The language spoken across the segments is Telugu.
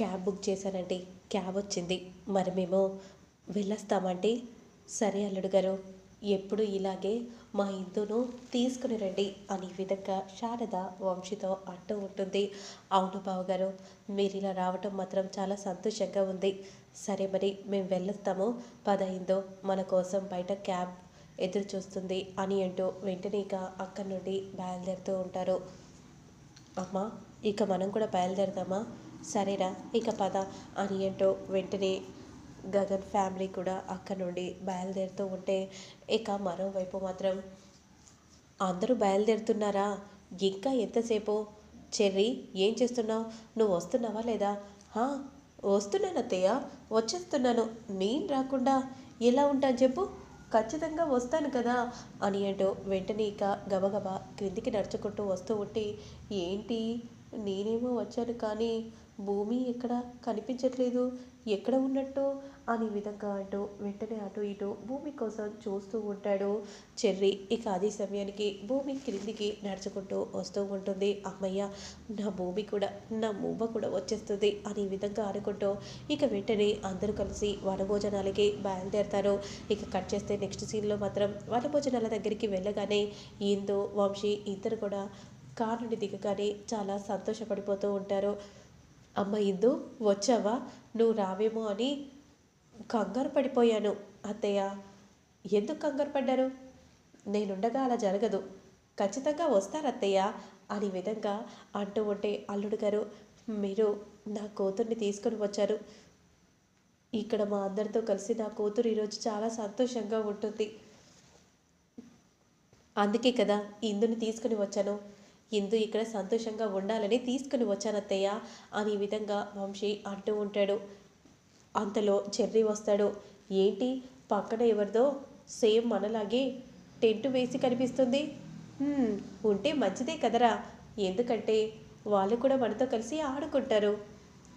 క్యాబ్ బుక్ చేశానండి. క్యాబ్ వచ్చింది. మరి మేము వెళ్ళొస్తామండి. సరే అల్లుడు గారు ఎప్పుడు ఇలాగే మా ఇందును తీసుకుని రండి అని విధంగా శారద వంశీతో అంటూ ఉంటుంది. అవును బావగారు మీరు ఇలా రావటం మాత్రం చాలా సంతోషంగా ఉంది. సరే మరి మేము వెళ్ళొస్తాము. పద ఇందో మన కోసం బయట క్యాబ్ ఎదురు చూస్తుంది అని అంటూ వెంటనే ఇక అక్కడి నుండి బయలుదేరుతూ ఉంటారు. అమ్మా ఇక మనం కూడా బయలుదేరదామా? సరేరా ఇక పద అని ఏంటో వెంటనే గగన్ ఫ్యామిలీ కూడా అక్కడ నుండి బయలుదేరుతూ ఉంటే ఇక మరోవైపు మాత్రం అందరూ బయలుదేరుతున్నారా? ఇంకా ఎంతసేపు? చెర్రీ ఏం చేస్తున్నావు? నువ్వు వస్తున్నావా లేదా? "హా, వస్తున్నాను అత్తయ్య వచ్చేస్తున్నాను. నేను రాకుండా ఎలా ఉంటాను చెప్పు? ఖచ్చితంగా వస్తాను కదా అని అంటూ వెంటనే ఇక గబగబా క్రిందికి నడుచుకుంటూ వస్తూ ఉంటే ఏంటి? నేనేమో వచ్చాను కానీ భూమి ఎక్కడ కనిపించట్లేదు ఎక్కడ ఉన్నట్టు అని విధంగా అంటూ వెంటనే అటు ఇటు భూమి కోసం చూస్తూ ఉంటాడు. చెర్రీ ఇక అదే సమయానికి భూమి క్రిందికి నడుచుకుంటూ వస్తూ ఉంటుంది. అమ్మయ్య నా భూమి కూడా నా మూవ కూడా వచ్చేస్తుంది అని విధంగా అనుకుంటూ ఇక వెంటనే అందరూ కలిసి వనభోజనాలకి బయలుదేరతారు. ఇక కట్ చేస్తే నెక్స్ట్ సీన్లో మాత్రం వనభోజనాల దగ్గరికి వెళ్ళగానే ఇందు వంశీ ఇద్దరు కూడా కారుని దిగగానే చాలా సంతోషపడిపోతూ ఉంటారు. అమ్మ ఇందు వచ్చావా? నువ్వు రావేమో అని కంగారు పడిపోయాను. అత్తయ్య ఎందుకు కంగారు పడ్డారు? నేనుండగా అలా జరగదు. ఖచ్చితంగా వస్తారు అత్తయ్య అని విధంగా అంటూ ఉంటే అల్లుడు గారు మీరు నా కూతుర్ని తీసుకొని వచ్చారు. ఇక్కడ మా అందరితో కలిసి నా కూతురు ఈరోజు చాలా సంతోషంగా ఉంటుంది. అందుకే కదా ఇందుని తీసుకుని వచ్చాను. ఇందు ఇక్కడ సంతోషంగా ఉండాలని తీసుకుని వచ్చానత్తయ్య అని విధంగా వంశీ అంటూ ఉంటాడు. అంతలో చెర్రీ వస్తాడు. ఏంటి? పక్కన ఎవరిదో సేమ్ మనలాగే టెంట్ వేసి కనిపిస్తుంది. ఉంటే మంచిదే కదరా. ఎందుకంటే వాళ్ళు కూడా మనతో కలిసి ఆడుకుంటారు.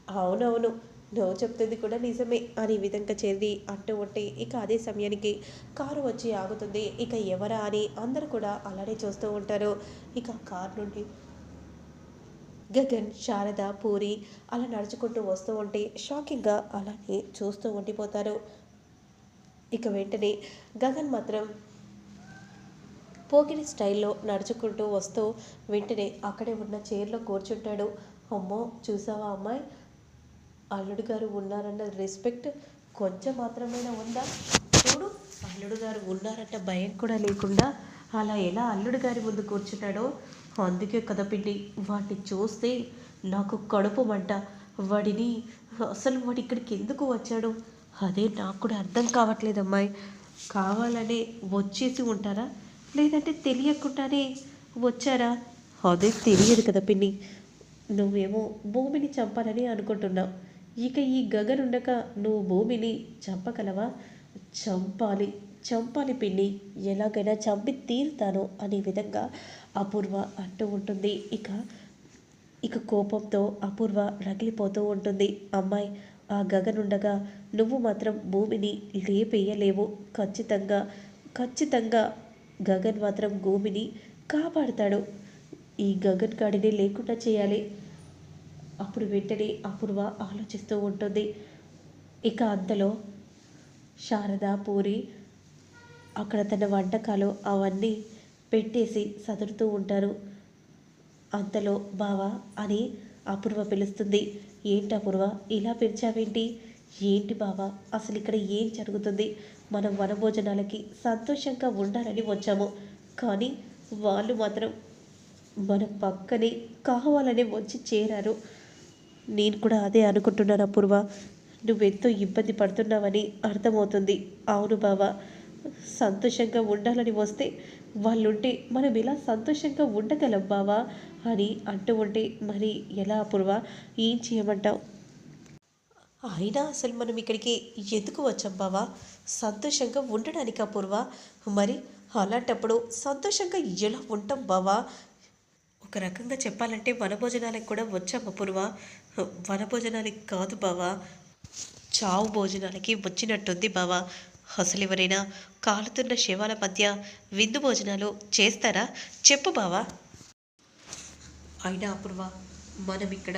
అవునవును. నో చెప్తుంది కూడా నిజమే. అని విధంగా చేరి అంటూ ఉంటే ఇక అదే సమయానికి కారు వచ్చి ఆగుతుంది. ఇక ఎవరా అని అందరు కూడా అలానే చూస్తూ ఉంటారు. ఇక కారు నుండి గగన్ శారద పూరి అలా నడుచుకుంటూ వస్తూ ఉంటే షాకింగ్గా అలానే చూస్తూ ఉండిపోతారు. ఇక వెంటనే గగన్ మాత్రం పోకిరి స్టైల్లో నడుచుకుంటూ వస్తూ వెంటనే అక్కడే ఉన్న చైర్లో కూర్చుంటాడు. అమ్మో చూసావా అమ్మాయి? అల్లుడు గారు ఉన్నారన్న రెస్పెక్ట్ కొంచెం మాత్రమైనా ఉందా? చూడు అల్లుడు గారు ఉన్నారన్న భయం కూడా లేకుండా అలా ఎలా అల్లుడు గారి ముందు కూర్చున్నాడో? అందుకే కదా పిండి వాడిని చూస్తే నాకు కడుపు మంట వాడిని అసలు వాడు ఇక్కడికి ఎందుకు వచ్చాడు? అదే నాకు కూడా అర్థం కావట్లేదు అమ్మాయి. కావాలనే వచ్చేసి ఉంటారా? లేదంటే తెలియకుండానే వచ్చారా? అదే తెలియదు కదా పిన్ని. నువ్వేమో భూమిని చంపాలని అనుకుంటున్నావు. ఇక ఈ గగనుండక నువ్వు భూమిని చంపగలవా? చంపాలి చంపాలి పిండి ఎలాగైనా చంపి తీరుతాను అనే విధంగా అపూర్వ అంటూ ఉంటుంది. ఇక ఇక కోపంతో అపూర్వ రగిలిపోతూ ఉంటుంది. అమ్మాయి ఆ గగన్ ఉండగా నువ్వు మాత్రం భూమిని లేపేయలేవు. ఖచ్చితంగా ఖచ్చితంగా గగన్ మాత్రం భూమిని కాపాడుతాడు. ఈ గగన్ గాడిని లేకుండా చేయాలి. అప్పుడు వెంటనే అపూర్వ ఆలోచిస్తూ ఉంటుంది. ఇక అంతలో శారద పూరి అక్కడ తన వంటకాలు అవన్నీ పెట్టేసి సదురుతూ ఉంటారు. అంతలో బావా అని అపూర్వ పిలుస్తుంది. ఏంటి అపూర్వ ఇలా పిలిచావేంటి? ఏంటి బావా అసలు ఇక్కడ ఏం జరుగుతుంది? మనం వనభోజనాలకి సంతోషంగా ఉండాలని వచ్చాము. కానీ వాళ్ళు మాత్రం మన పక్కనే కావాలని వచ్చి చేరారు. నేను కూడా అదే అనుకుంటున్నాను అపూర్వ. నువ్వెంతో ఇబ్బంది పడుతున్నావని అర్థమవుతుంది. అవును బావా. సంతోషంగా ఉండాలని వస్తే వాళ్ళుంటే మనం ఇలా సంతోషంగా ఉండగలం బావా? అని అంటూ ఉంటే మరి ఎలా అపూర్వ? ఏం చేయమంటావు? అయినా అసలు మనం ఇక్కడికి ఎందుకు వచ్చాం బావా? సంతోషంగా ఉండడానికి అపూర్వ. మరి అలాంటప్పుడు సంతోషంగా ఎలా ఉంటాం బావా? ఒక రకంగా చెప్పాలంటే వనభోజనాలకు కూడా వచ్చాం అపూర్వ. వనభోజనాలకి కాదు బావా. చావు భోజనాలకి వచ్చినట్టుంది బావా. అసలు ఎవరైనా కాలుతున్న శవాల మధ్య విందు భోజనాలు చేస్తారా? చెప్పు బావా. అయినా అపూర్వ మనం ఇక్కడ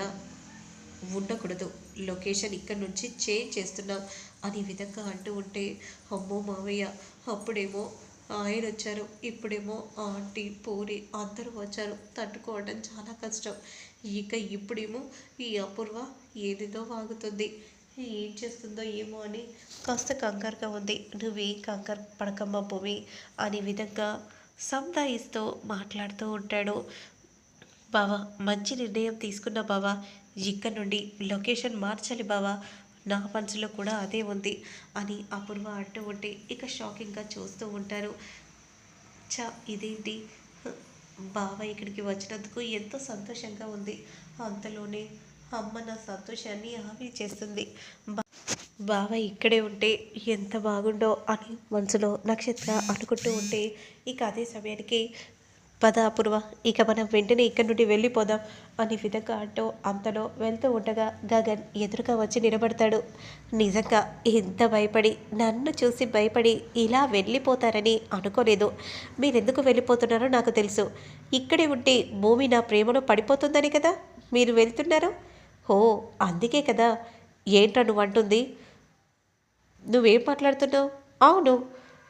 ఉండకూడదు. లొకేషన్ ఇక్కడ నుంచి చేంజ్ చేస్తున్నాం అనే విధంగా అంటూ ఉంటే అమ్మో మావయ్య అప్పుడేమో ఆయన వచ్చారు. ఇప్పుడేమో ఆంటీ పూరి అందరూ వచ్చారు. తట్టుకోవడం చాలా కష్టం. ఇక ఇప్పుడేమో ఈ అపూర్వ ఏదేదో వాగుతుంది. ఏం చేస్తుందో ఏమో అని కాస్త కంగారుగా ఉంది. నువ్వేం కంగారు పడకమ్మ భూమి అనే విధంగా సంతాయిస్తూ మాట్లాడుతూ ఉంటాడు. బావా మంచి నిర్ణయం తీసుకున్న బావా ఇక్కడ నుండి లొకేషన్ మార్చాలి బావా. నా మనసులో కూడా అదే ఉంది అని అపూర్వ అంటూ ఉంటే ఇక షాకింగ్గా చూస్తూ ఉంటారు. చా ఇదేంటి? బావ ఇక్కడికి వచ్చినందుకు ఎంతో సంతోషంగా ఉంది. అంతలోనే అమ్మ నా సంతోషాన్ని ఆవిరి చేస్తుంది. బావ ఇక్కడే ఉంటే ఎంత బాగుండో అని మనసులో నక్షత్ర అనుకుంటూ ఉంటే ఇక అదే సమయానికి పద అపూర్వ ఇక మనం వెంటనే ఇక్కడి నుండి వెళ్ళిపోదాం అని విధంగా అంటూ అంతలో వెళ్తూ ఉండగా గగన్ ఎదురుగా వచ్చి నిలబడతాడు. నిజంగా ఎంత భయపడి నన్ను చూసి భయపడి ఇలా వెళ్ళిపోతారని అనుకోలేదు. మీరెందుకు వెళ్ళిపోతున్నారో నాకు తెలుసు. ఇక్కడే ఉంటే భూమి నా ప్రేమలో పడిపోతుందని కదా మీరు వెళ్తున్నారు? ఓ అందుకే కదా. ఏంట్రా నువ్వు అంటుంది. నువ్వేం మాట్లాడుతున్నావు? అవును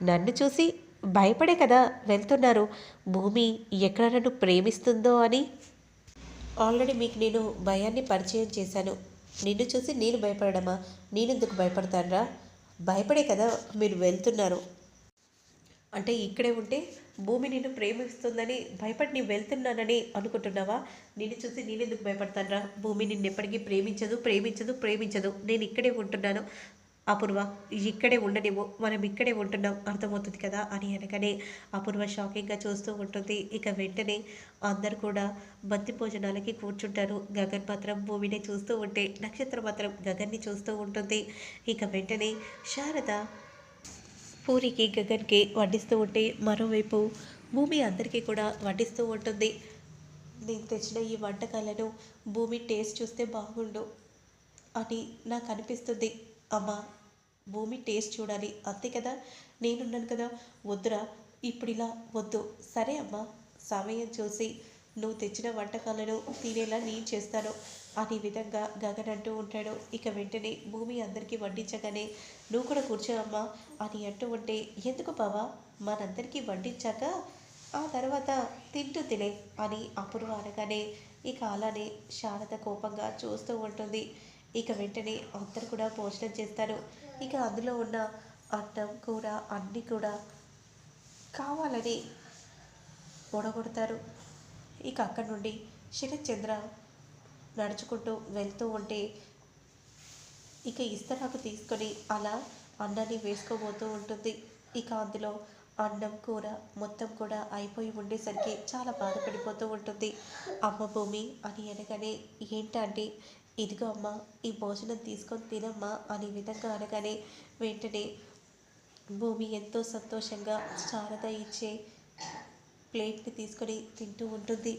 నన్ను చూసి భయపడే కదా వెళ్తున్నారు. భూమి ఎక్కడ నన్ను ప్రేమిస్తుందో అని? ఆల్రెడీ మీకు నేను భయాన్ని పరిచయం చేశాను. నిన్ను చూసి నేను భయపడమా నేనెందుకు భయపడతానరా? భయపడే కదా మీరు వెళ్తున్నారు. అంటే ఇక్కడే ఉంటే భూమి నిన్ను ప్రేమిస్తుందని భయపడి నేను వెళ్తున్నానని అనుకుంటున్నావా? నిన్ను చూసి నేనెందుకు భయపడతానరా? భూమి నిన్ను ఎప్పటికీ ప్రేమించదు ప్రేమించదు ప్రేమించదు. నేను ఇక్కడే ఉంటున్నాను. అపూర్వ ఇక్కడే ఉండనివ్వు మనం ఇక్కడే ఉంటున్నాం అర్థమవుతుంది కదా? అని అనగానే అపూర్వ షాకింగ్గా చూస్తూ ఉంటుంది. ఇక వెంటనే అందరు కూడా బంతి భోజనాలకి కూర్చుంటారు. గగన్ మాత్రం భూమిని చూస్తూ ఉంటే నక్షత్రం మాత్రం గగన్ని చూస్తూ ఉంటుంది. ఇక వెంటనే శారద పూరికి గగన్కి వడ్డిస్తూ ఉంటే మరోవైపు భూమి అందరికీ కూడా వడ్డిస్తూ ఉంటుంది. నేను తెచ్చిన ఈ వంటకాలను భూమి టేస్ట్ చూస్తే బాగుండు అని నాకు అనిపిస్తుంది. అమ్మా భూమి టేస్ట్ చూడాలి. అంతే కదా? నేనున్నాను కదా. వద్దురా ఇప్పుడు ఇలా వద్దు. సరే అమ్మా సమయం చూసి నువ్వు తెచ్చిన వంటకాలను తినేలా నేను చేస్తాను అనే విధంగా గగన్ అంటూ ఉంటాడు. ఇక వెంటనే భూమి అందరికీ వడ్డించగానే నువ్వు కూడా కూర్చోవమ్మా అని అంటూ ఉంటే ఎందుకు బావా? మనందరికీ వడ్డించాక ఆ తర్వాత తింటూ తినే అని అపూర్వ అనగానే ఇక అలానే శారద కోపంగా చూస్తూ ఉంటుంది. ఇక వెంటనే అందరు కూడా భోజనం చేస్తారు. ఇక అందులో ఉన్న అన్నం కూర అన్నీ కూడా కావాలని ఓడగొడతారు. ఇక అక్కడి నుండి శరత్చంద్ర నడుచుకుంటూ వెళ్తూ ఉంటే ఇక ఇస్తరాకు తీసుకొని అలా అన్నాన్ని వేసుకోబోతూ ఉంటుంది. ఇక అందులో అన్నం కూర మొత్తం కూడా అయిపోయి ఉండేసరికి చాలా బాధపడిపోతూ ఉంటుంది. అమ్మ భూమి అని అనగానే ఏంటంటే ఇదిగో అమ్మ ఈ భోజనం తీసుకొని తినమ్మా అనే విధంగా అనగానే వెంటనే భూమి ఎంతో సంతోషంగా శారద ఇచ్చే ప్లేట్ని తీసుకొని తింటూ ఉంటుంది.